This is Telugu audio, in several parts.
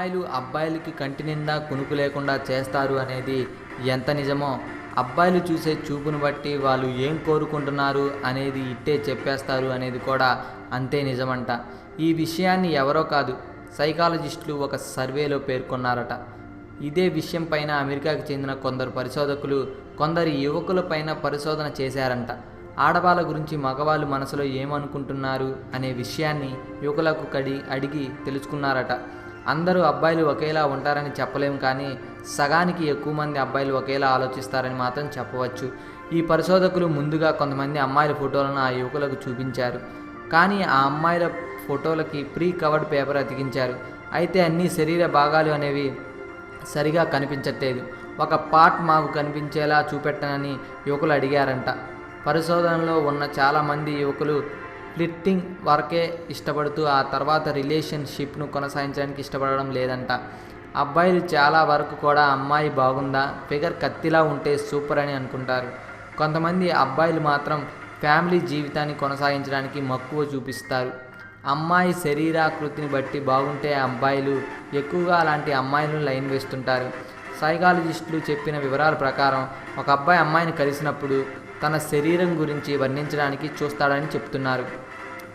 అమ్మాయిలు అబ్బాయిలకి కంటి నిండా కునుకు లేకుండా చేస్తారు అనేది ఎంత నిజమో అబ్బాయిలు చూసే చూపును బట్టి వాళ్ళు ఏం కోరుకుంటున్నారు అనేది ఇట్టే చెప్పేస్తారు అనేది కూడా అంతే నిజమంట. ఈ విషయాన్ని ఎవరో కాదు సైకాలజిస్టులు ఒక సర్వేలో పేర్కొన్నారట. ఇదే విషయం పైన అమెరికాకి చెందిన కొందరు పరిశోధకులు కొందరు యువకుల పైన పరిశోధన చేశారంట. ఆడవాళ్ళ గురించి మగవాళ్ళు మనసులో ఏమనుకుంటున్నారు అనే విషయాన్ని యువకులకు కడి అడిగి తెలుసుకున్నారట. అందరూ అబ్బాయిలు ఒకేలా ఉంటారని చెప్పలేం కానీ సగానికి ఎక్కువ మంది అబ్బాయిలు ఒకేలా ఆలోచిస్తారని మాత్రం చెప్పవచ్చు. ఈ పరిశోధకులు ముందుగా కొంతమంది అమ్మాయిల ఫోటోలను ఆ యువకులకు చూపించారు. కానీ ఆ అమ్మాయిల ఫోటోలకి ప్రీ కవర్డ్ పేపర్ అతికించారు. అయితే అన్ని శరీర భాగాలు అనేవి సరిగా కనిపించట్లేదు. ఒక పార్ట్ మాకు కనిపించేలా చూపెట్టనని యువకులు అడిగారంట. పరిశోధనలో ఉన్న చాలామంది యువకులు ఫ్లిట్టింగ్ వరకే ఇష్టపడుతూ ఆ తర్వాత రిలేషన్షిప్ను కొనసాగించడానికి ఇష్టపడడం లేదంట. అబ్బాయిలు చాలా వరకు కూడా అమ్మాయి బాగుందా? ఫిగర్ కత్తిలా ఉంటే సూపర్ అని అనుకుంటారు. కొంతమంది అబ్బాయిలు మాత్రం ఫ్యామిలీ జీవితాన్ని కొనసాగించడానికి మక్కువ చూపిస్తారు. అమ్మాయి శరీరాకృతిని బట్టి బాగుంటే అబ్బాయిలు ఎక్కువగా అలాంటి అమ్మాయిలను లైన్ వేస్తుంటారు. సైకాలజిస్టులు చెప్పిన వివరాల ప్రకారం ఒక అబ్బాయి అమ్మాయిని కలిసినప్పుడు తన శరీరం గురించి వర్ణించడానికి చూస్తాడని చెప్తున్నారు.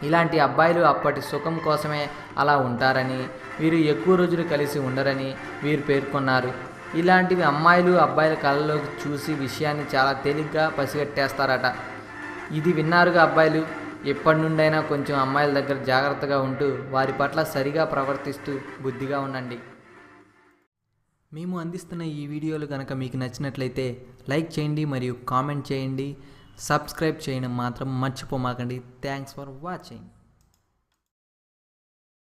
ఇలాంటి అబ్బాయిలు అప్పటి సుఖం కోసమే అలా ఉంటారని వీరు ఎక్కువ రోజులు కలిసి ఉండరని వీరు పేర్కొన్నారు. ఇలాంటివి అమ్మాయిలు అబ్బాయిల కళ్ళలోకి చూసి విషయాన్ని చాలా తేలిగ్గా పసిగట్టేస్తారట. ఇది విన్నారుగా అబ్బాయిలు? ఎప్పటి నుండైనా కొంచెం అమ్మాయిల దగ్గర జాగ్రత్తగా ఉంటూ వారి పట్ల సరిగా ప్రవర్తిస్తూ బుద్ధిగా ఉండండి. మేము అందిస్తున్న ఈ వీడియోలు కనుక మీకు నచ్చినట్లయితే లైక్ చేయండి మరియు కామెంట్ చేయండి. సబ్స్క్రైబ్ చేయడం మాత్రం మర్చిపోమాకండి. Thanks for watching